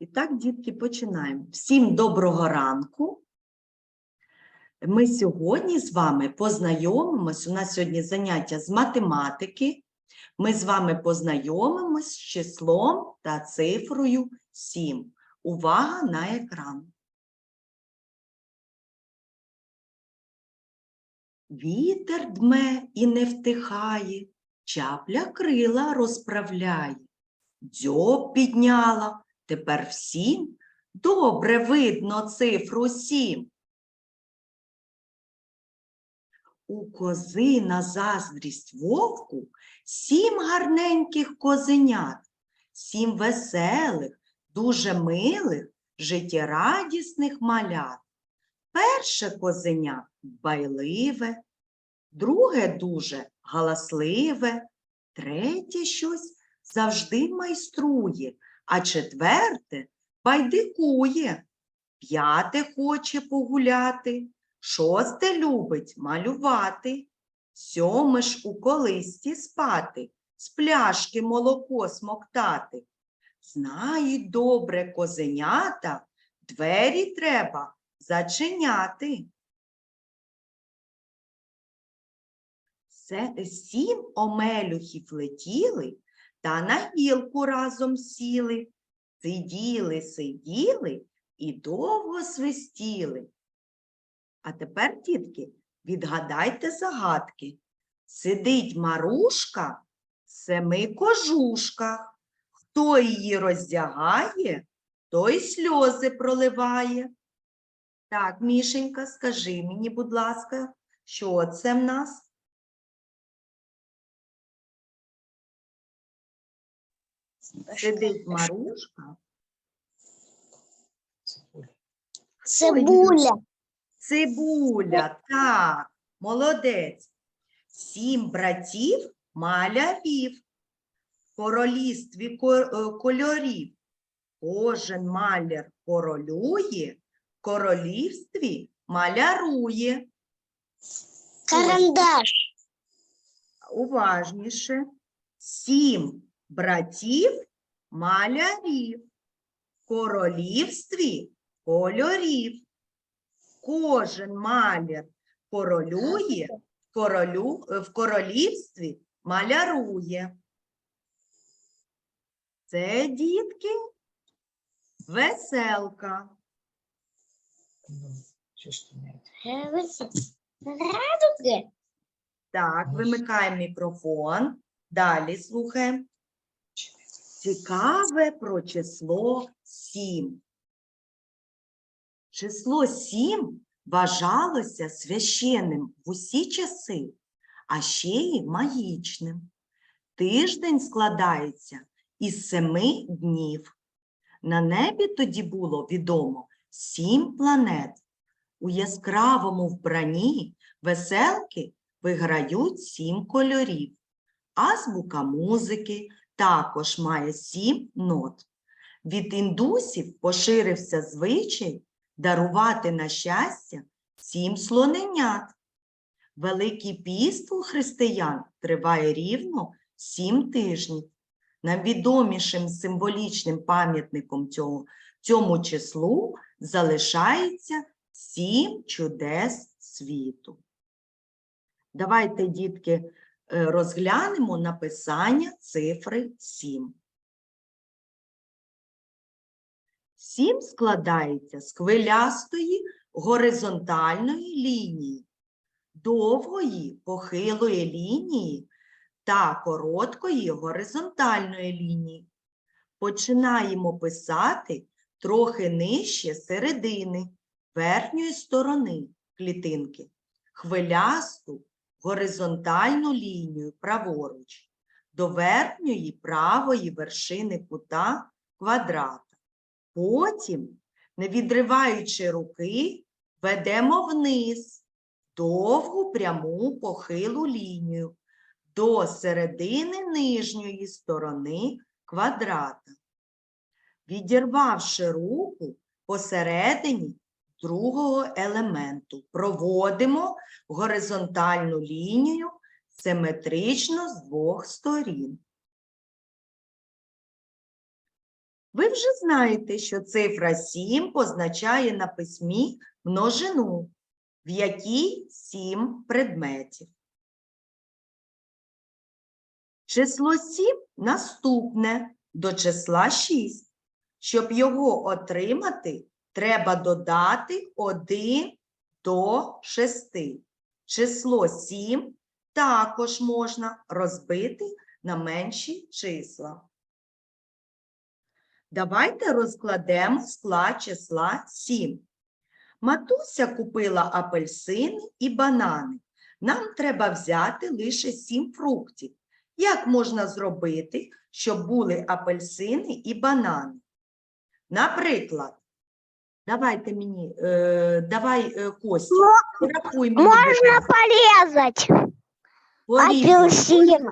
І так, дітки, починаємо. Всім доброго ранку. Ми сьогодні з вами познайомимось. У нас сьогодні заняття з математики. Ми з вами познайомимось з числом та цифрою 7. Увага на екран. Вітер дме і не втихає, чапля крила розправляє. Дзьоб підняла, тепер всім добре видно цифру сім. У кози на заздрість вовку сім гарненьких козенят, сім веселих, дуже милих, життєрадісних малят. Перше козеня байливе, друге дуже галасливе, третє щось завжди майструє, а четверте байдикує, п'яте хоче погуляти, шосте любить малювати, сьоме ж у колисті спати, з пляшки молоко смоктати. Знають добре козенята, двері треба зачиняти. Сім омелюхів летіли та на гілку разом сіли, сиділи, сиділи і довго свистіли. А тепер, дітки, відгадайте загадки. Сидить Марушка в семи кожушках. Хто її роздягає, той сльози проливає. Так, Мішенька, скажи мені, будь ласка, що це в нас? Сидить Марушка. Цибуля. Цибуля, так, молодець. Сім братів малярів. В королівстві е, кольорів. Кожен маляр королює, королівстві малярує. Карандаш. Уважніше. Сім братів малярів. В королівстві кольорів. Кожен маляр королює, королю, в королівстві малярує. Це дітки веселка. Так, вимикаємо мікрофон. Далі слухаємо. Цікаве про число 7. Число 7 вважалося священним в усі часи, а ще й магічним. Тиждень складається із семи днів. На небі тоді було відомо сім планет. У яскравому вбранні веселки виграють сім кольорів. Азбука музики також має сім нот. Від індусів поширився звичай дарувати на щастя сім слоненят. Великий піст у християн триває рівно сім тижнів. Найвідомішим символічним пам'ятником цього, цьому числу залишається сім чудес світу. Давайте, дітки, розглянемо написання цифри 7. 7 складається з хвилястої горизонтальної лінії, довгої похилої лінії та короткої горизонтальної лінії. Починаємо писати трохи нижче середини верхньої сторони клітинки, хвилясту горизонтальну лінію праворуч до верхньої правої вершини кута квадрата. Потім, не відриваючи руки, ведемо вниз довгу пряму похилу лінію до середини нижньої сторони квадрата. Відірвавши руку посередині другого елементу, проводимо горизонтальну лінію симетрично з двох сторін. Ви вже знаєте, що цифра 7 позначає на письмі множину, в якій 7 предметів. Число 7 наступне до числа 6. Щоб його отримати, треба додати 1 до 6. Число 7 також можна розбити на менші числа. Давайте розкладемо склад числа 7. Матуся купила апельсини і банани. Нам треба взяти лише 7 фруктів. Як можна зробити, щоб були апельсини і банани? Наприклад, давайте мені, е, давай е, Костя, порахуй мені. Можно ласка, порезать апельсин.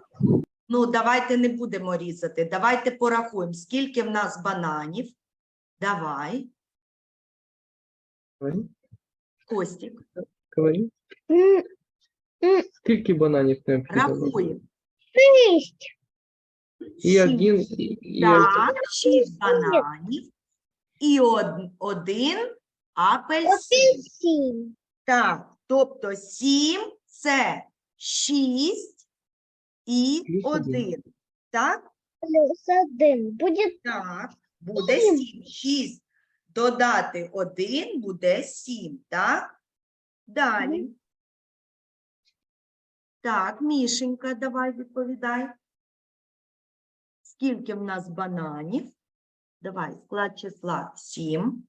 Ну, давайте не будемо різати. Давайте порахуємо, скільки в нас бананів. Давай, Говори, Костік, говори. М, Скільки бананів необхідно? рахуємо. Шесть. І один, і, і Так, шість бананів і од- один апельсин. Апельсин. Так, тобто сім це шість і Плюс один. один. Так, Плюс один. Будет так, буде Сім. сім. Шість додати один буде сім, так? Далі. Так, Мішенька, давай відповідай. Скільки в нас бананів? Давай, склад числа 7.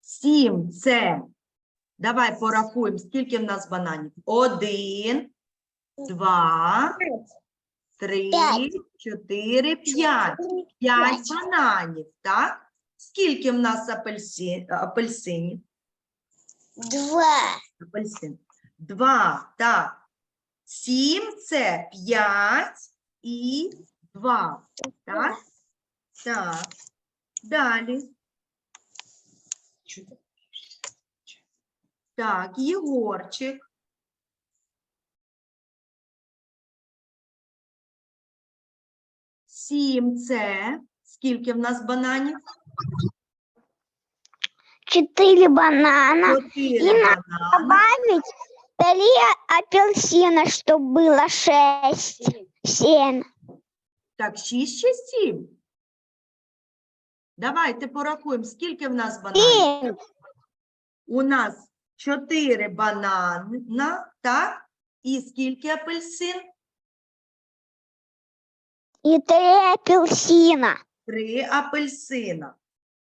7 це. Давай порахуємо, скільки в нас бананів. Один, два, три, П'ять. чотири, п'ять. П'ять бананів, так? Скільки в нас апельсин, апельсинів? два. Апельсин. Два, так. Сім це п'ять і два. Так? Так. Далі. Так, Єгорчик. Сім це. Скільки в нас бананів? Четыре банана. Чотири І на- банани. Добавить три апельсина, чтобы было шесть. Семь. Так, шість чи сім? Давайте порахуємо, скільки в нас бананів. У нас чотири банана, так? І скільки апельсин? И три апельсина. Три апельсина.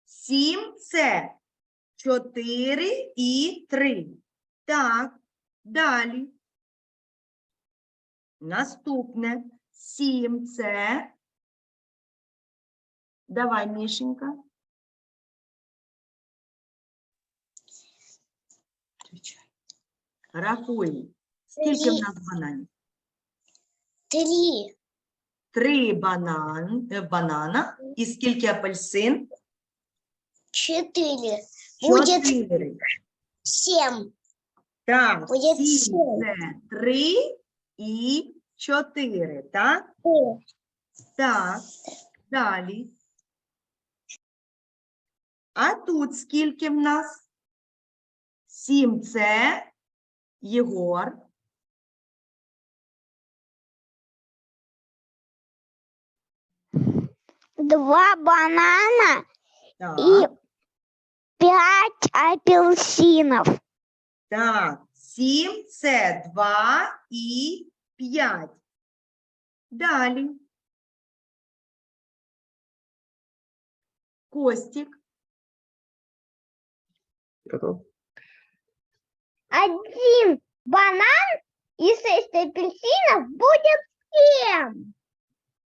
Сім це чотири і три. Так, далі. Наступне. Сім це. Давай, Мішенька. Рахуємо. Скільки в нас бананів? Три. Три банан, е, банана. І скільки апельсин? Четыре. Будет Чотири. семь. Так, Буде сім сім. це три і чотири, так? Так, далі. А тут скільки в нас? Сім це Єгор. Два банана Так, и пять апельсинов. так. Сім це два і п'ять. Далі. Костік. Готов? Один банан и шесть апельсинов будет семь.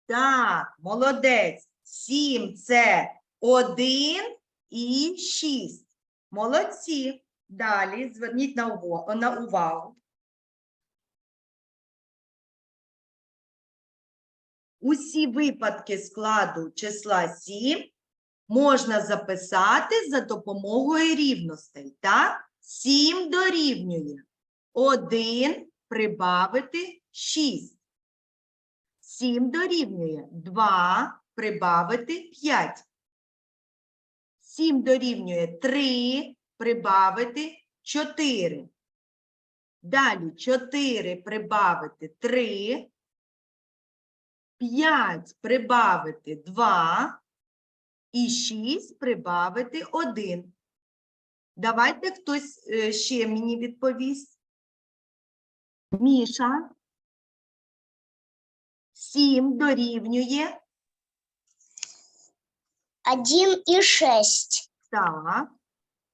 Так, молодець. Сім це один і шість. Молодці. Далі зверніть на увагу. Усі випадки складу числа 7 можна записати за допомогою рівностей. Так? 7 дорівнює 1 прибавити 6. 7 дорівнює 2 прибавити 5. 7 дорівнює 3 прибавити 4. Далі 4 прибавити 3. 5 прибавити 2 і 6 прибавити 1. Давайте хтось е, ще мені відповість. Міша. 7 дорівнює. Один и шесть. Так.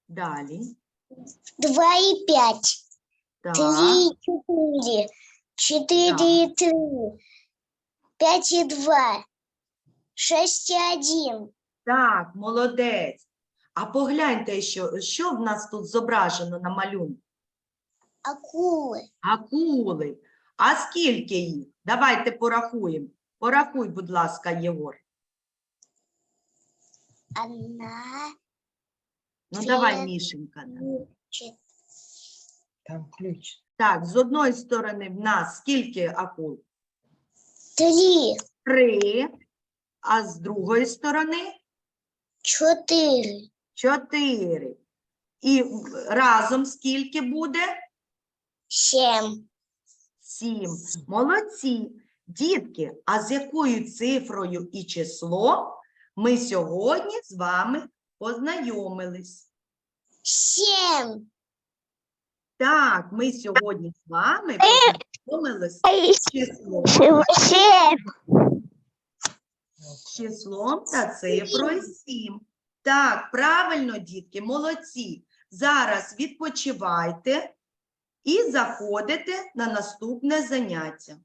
Далі. Два и пять. Так. Три и четыре. Четыре и три. Пять и два. Шесть и один. Так, молодець. А погляньте, що, що в нас тут зображено на малюнку. Акулы. Акули. А скільки їх? Давайте порахуємо. Порахуй, будь ласка, Єгор. Одна, Ну, давай, Мішенька. да. Там ключ. Так, з одної сторони в нас скільки акул? Три. Три. А з другої сторони Четыре. чотири. І разом скільки буде? Семь. Сім. Молодці. Дітки, а з якою цифрою і числом ми сьогодні з вами познайомились? Семь. Так, ми сьогодні з вами познайомились числом, Семь. з числом та цифрою 7. Так, правильно, дітки, молодці. Зараз відпочивайте і заходите на наступне заняття.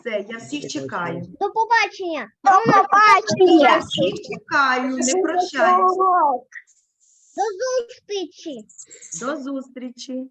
Все, я всіх чекаю. До побачення. До побачення. Я всіх чекаю, не прощаюся. До зустрічі. До зустрічі.